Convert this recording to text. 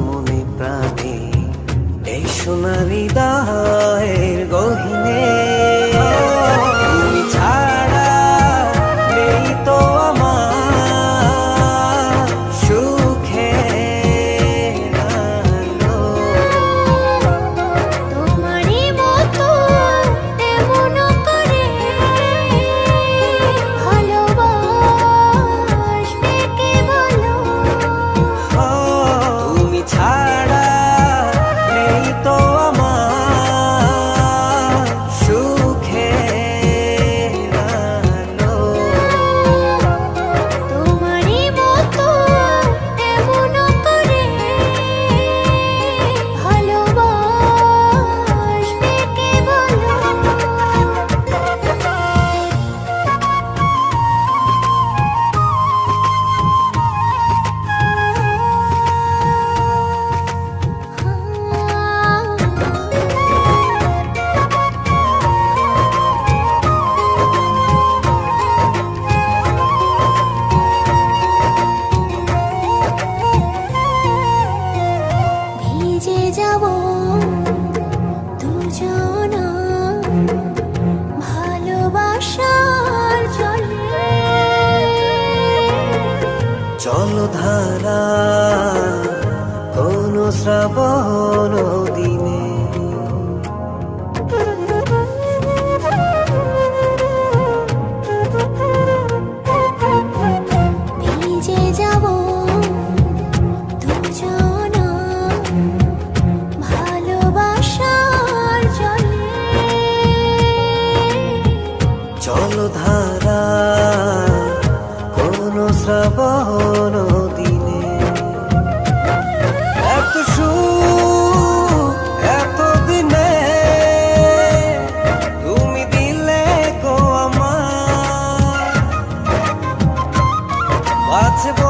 মনে প্রাণে এই সোনারি দাহা যাব। দুজনা ভালোবাসার জলে। চলো ধারা কোন শ্রাবণ দিন বাঁচব